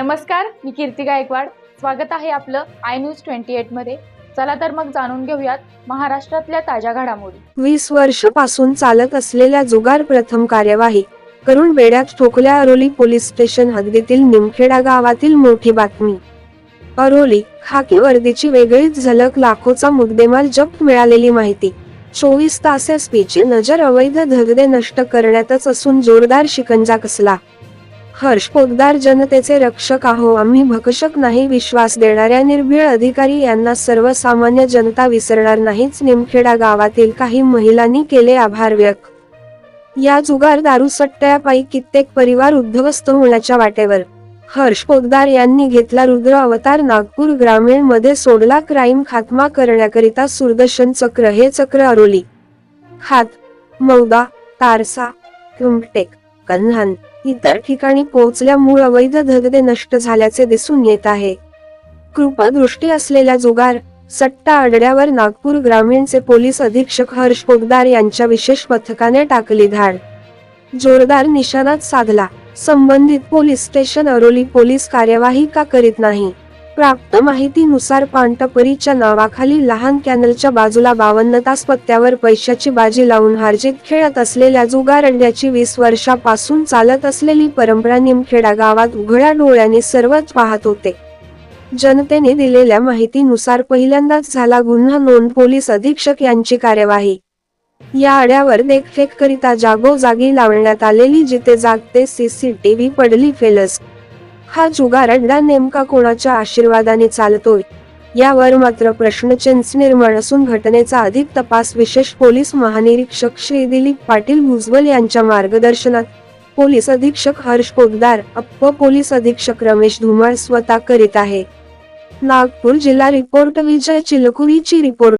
नमस्कार मी कीर्ती गायकवाड. स्वागत आहे आपलं आय न्यूज ट्वेंटी एटमध्ये. चला तर मग जाणून घेऊयात महाराष्ट्रातल्या ताज्या घडामोडी. वीस वर्षापासून चालत असलेल्या जुगार प्रथम कार्यवाही करून बेड्यात ठोकल्या अरोली पोलीस स्टेशन हद्दीतील निमखेडा गावातील मोठी बातमी. अरोली खाकी वर्दीची वेगळीच झलक लाखोचा मुद्देमाल जप्त मिळालेली माहिती. चोवीस तास एसपीची नजर अवैध धगदे नष्ट करण्यातच असून जोरदार शिकंजा कसला. हर्ष पोद्दार जनतेचे रक्षक आहो. आम्ही भक्षक नाही विश्वास देणाऱ्या निर्भीळ अधिकारी यांना सर्वसामान्य जनता विसरणार नाहीच. निमखेडा गावातील काही महिलांनी केले आभार व्यक्त. या जुगार दारू सट्ट्यापायी कित्येक परिवार उद्ध्वस्त होण्याच्या वाटेवर. हर्ष पोद्दार यांनी घेतला रुद्र अवतार नागपूर ग्रामीणमध्ये सोडला क्राईम खात्मा करण्याकरिता सुरदर्शन चक्र. हे चक्र अरोली. हात मौदा. तारसा. कुमटेक कन्हान. इतर ठिकाणी पोहोचल्यामुळे अवैध धगदे नष्ट झाल्याचे दिसून येत आहे. कृपादृष्टी असलेल्या जुगार सट्टा आडड्यावर नागपूर ग्रामीणचे पोलीस अधीक्षक हर्ष पोगदार यांच्या विशेष पथकाने टाकली धाड. जोरदार निशाणात साधला संबंधित पोलीस स्टेशन अरोली पोलीस कार्यवाही का करीत नाही? प्राप्त माहितीनुसार पांटपरीच्या नावाखाली लहान कॅनलच्या बाजूला बावन्न तास पत्त्यावर पैशाची बाजी लावून हारजीत खेळत असलेल्या जुगारंड्याची वीस वर्षापासून चालत असलेली परंपरा निमखेडा गावात उघड्या डोळ्याने सर्वच पाहत होते. जनतेने दिलेल्या माहितीनुसार पहिल्यांदाच झाला गुन्हा नोंद पोलीस अधीक्षक यांची कार्यवाही. या आड्यावर देखरेख करिता जागोजागी लावण्यात आलेली जिथे जागते सीसीटीव्ही पडली फेलस. हा जुगार नेमका कोणाच्या आशीर्वादाने चालतोय? यावर मात्र प्रश्नचिन्ह निर्माण असून घटनेचा अधिक तपास विशेष पोलीस महानिरीक्षक श्री दिलीप पाटील भुजबल यांच्या मार्गदर्शनात पोलीस अधीक्षक हर्ष पोगदार अप्प पोलीस अधीक्षक रमेश धुमाळ स्वतः करीत आहे. नागपूर जिल्हा रिपोर्ट विजय चिलकुरीची रिपोर्ट.